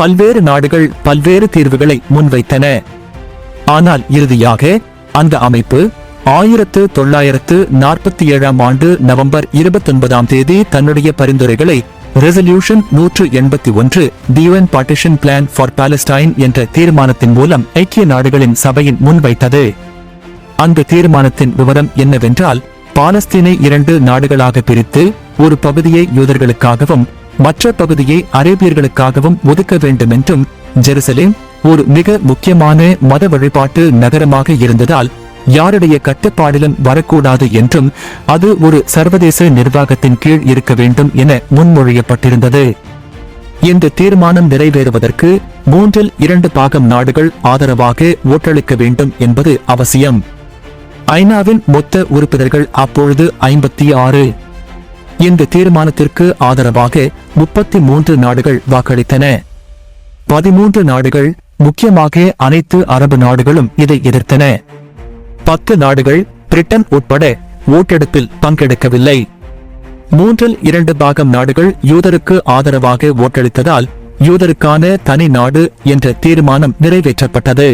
பல்வேறு நாடுகள் பல்வேறு தீர்வுகளை முன்வைத்தன. ஆனால் இறுதியாக அந்த அமைப்பு ஆயிரத்து தொள்ளாயிரத்து நாற்பத்தி ஏழாம் ஆண்டு நவம்பர் இருபத்தொன்பதாம் தேதி தன்னுடைய பரிந்துரைகளை ரெசல்யூஷன் நூற்று எண்பத்தி ஒன்று the UN partition plan for Palestine என்ற தீர்மானத்தின் மூலம் ஐக்கிய நாடுகளின் சபையின் முன்வைத்தது. அந்த தீர்மானத்தின் விவரம் என்னவென்றால் பாலஸ்தீனை இரண்டு நாடுகளாக பிரித்து ஒரு பகுதியை யூதர்களுக்காகவும் மற்ற பகுதியை அரேபியர்களுக்காகவும் ஒதுக்க வேண்டும் என்றும் ஜெருசலேம் ஒரு மிக முக்கியமான மத வழிபாட்டு நகரமாக இருந்ததால் யாருடைய கட்டுப்பாடிலும் வரக்கூடாது என்றும் அது ஒரு சர்வதேச நிர்வாகத்தின் கீழ் இருக்க வேண்டும் என முன்மொழியப்பட்டிருந்தது. இந்த தீர்மானம் நிறைவேறுவதற்கு மூன்றில் இரண்டு பாகம் நாடுகள் ஆதரவாக ஓட்டளிக்க வேண்டும் என்பது அவசியம். ஐநாவின் மொத்த உறுப்பினர்கள் அப்பொழுது ஐம்பத்தி ஆறு. இந்த தீர்மானத்திற்கு ஆதரவாக முப்பத்தி மூன்று நாடுகள் வாக்களித்தன. பதிமூன்று நாடுகள் முக்கியமாக அனைத்து அரபு நாடுகளும் இதை எதிர்த்தன. பத்து நாடுகள் பிரிட்டன் உட்பட ஓட்டெடுப்பில் பங்கெடுக்கவில்லை. மூன்றில் இரண்டு பாகம் நாடுகள் யூதருக்கு ஆதரவாக ஓட்டளித்ததால் யூதருக்கான தனி நாடு என்ற தீர்மானம் நிறைவேற்றப்பட்டது.